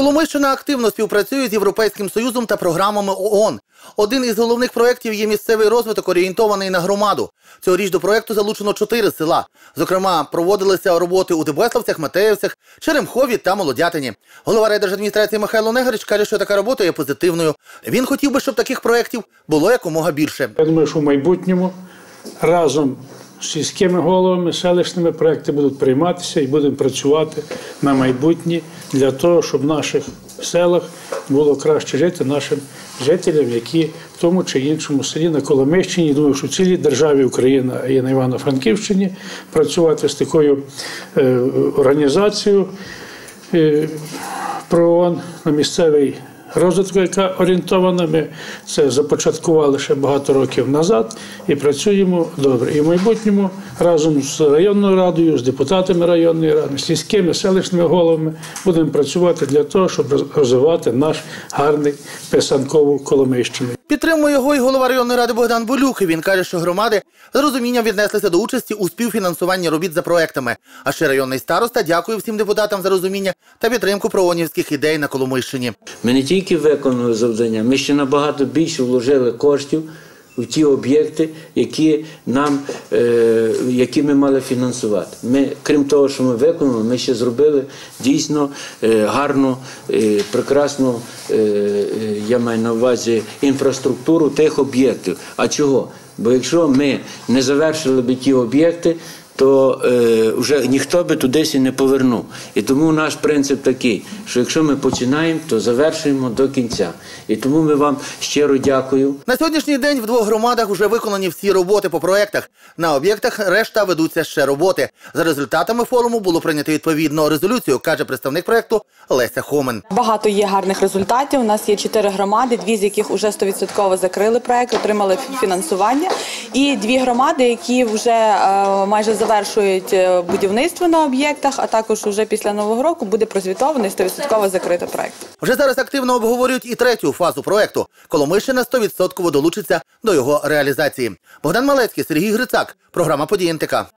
Коломийщина активно співпрацює з Європейським Союзом та програмами ООН. Один із головних проєктів є місцевий розвиток, орієнтований на громаду. Цьогоріч до проєкту залучено чотири села. Зокрема, проводилися роботи у Дебеславцях, Матеївцях, Черемхові та Молодятині. Голова райдержадміністрації Михайло Негарич каже, що така робота є позитивною. Він хотів би, щоб таких проєктів було якомога більше. Я думаю, що в майбутньому разом сільськими головами, селищними проекти будуть прийматися і будемо працювати на майбутнє для того, щоб в наших селах було краще жити нашим жителям, які в тому чи іншому селі на Коломищині, думаю, що в цілій державі Україна і на Івано-Франківщині працювати з такою е, організацією е, про ООН на місцевий розвитку, яка орієнтована. Ми це започаткували ще багато років назад і працюємо добре. І в майбутньому разом з районною радою, з депутатами районної ради, з сільськими селищними головами будемо працювати для того, щоб розвивати наш гарний писанкову Коломийщину. Підтримує його і голова районної ради Богдан Болюк. Він каже, що громади з розумінням віднеслися до участі у співфінансуванні робіт за проектами. А ще районний староста дякує всім депутатам за розуміння та підтримку проонівських ідей на Коломийщині. Ми не тільки виконали завдання, ми ще набагато більше вложили коштів в ті об'єкти, які нам, е, які ми мали фінансувати. Ми, крім того, що ми виконали, ми ще зробили дійсно е, гарну, е, прекрасну, е, е, я маю на увазі інфраструктуру тих об'єктів. А чого? Бо якщо ми не завершили б ті об'єкти, то е, вже ніхто би тудись і не повернув. І тому наш принцип такий, що якщо ми починаємо, то завершуємо до кінця. І тому ми вам щиро дякую. На сьогоднішній день в двох громадах вже виконані всі роботи по проектах. На об'єктах решта ведуться ще роботи. За результатами форуму було прийнято відповідну резолюцію, каже представник проекту Леся Хомен. Багато є гарних результатів. У нас є чотири громади, дві з яких вже 100% закрили проект, отримали фінансування, і дві громади, які вже е, майже завершують е, будівництво на об'єктах, а також вже після нового року буде прозвітований 100% закритий проект. Вже зараз активно обговорюють і третю фазу проекту. Коломишина 100% долучиться до його реалізації. Богдан Малецький, Сергій Грицак. Програма «Події НТК».